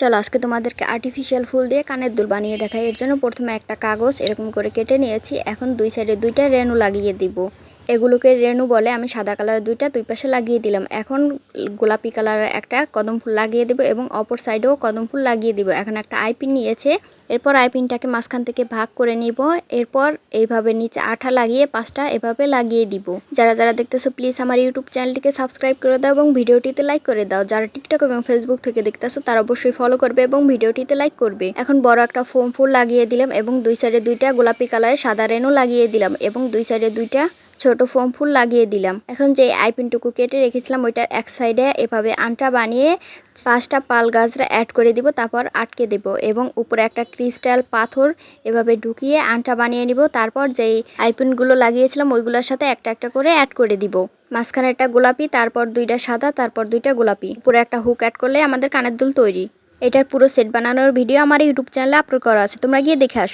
চলো আজকে তোমাদেরকে আর্টিফিশিয়াল ফুল দিয়ে কানের দুল বানিয়ে দেখাই। এর জন্য প্রথমে একটা কাগজ এরকম করে কেটে নিয়েছি। এখন দুই সাইডে দুইটা রেনু লাগিয়ে দিব। এগুলোকে রেনু বলে, আমি সাদা কালারের দুইটা দুই পাশে লাগিয়ে দিলাম। এখন গোলাপি কালারের একটা কদম ফুল লাগিয়ে দেবো এবং অপর সাইডেও কদম ফুল লাগিয়ে দিব। এখন একটা আইপিন নিয়েছে। এরপর আইপিনটাকে মাঝখান থেকে ভাগ করে নিব। এরপর এইভাবে নিচে আঠা লাগিয়ে পাঁচটা এভাবে লাগিয়ে দিব। যারা যারা দেখতেছো, প্লিজ আমার ইউটিউব চ্যানেলটিকে সাবস্ক্রাইব করে দাও এবং ভিডিওটিতে লাইক করে দাও। যারা টিকটক এবং ফেসবুক থেকে দেখতেছো, তারা অবশ্যই ফলো করবে এবং ভিডিওটিতে লাইক করবে। এখন বড় একটা ফোম ফুল লাগিয়ে দিলাম এবং দুই সাইডে দুইটা গোলাপি কালারের সাদা রেনু লাগিয়ে দিলাম এবং দুই সাইডে দুইটা ছোট ফোম ফুল লাগিয়ে দিলাম। এখন যে আইপিনটুকু কেটে রেখেছিলাম, ওইটার এক সাইডে এভাবে আনটা বানিয়ে পাঁচটা পাল গাছরা অ্যাড করে দিব, তারপর আটকে দেব এবং উপরে একটা ক্রিস্টাল পাথর এভাবে ঢুকিয়ে আনটা বানিয়ে নিব। তারপর যেই আইপিনগুলো লাগিয়েছিলাম, ওইগুলোর সাথে একটা একটা করে অ্যাড করে দিব। মাঝখানে একটা গোলাপি, তারপর দুইটা সাদা, তারপর দুইটা গোলাপি। উপরে একটা হুক অ্যাড করলে আমাদের কানের দুল তৈরি। এটার পুরো সেট বানানোর ভিডিও আমার ইউটিউব চ্যানেলে আপলোড করা আছে, তোমরা গিয়ে দেখে আসো।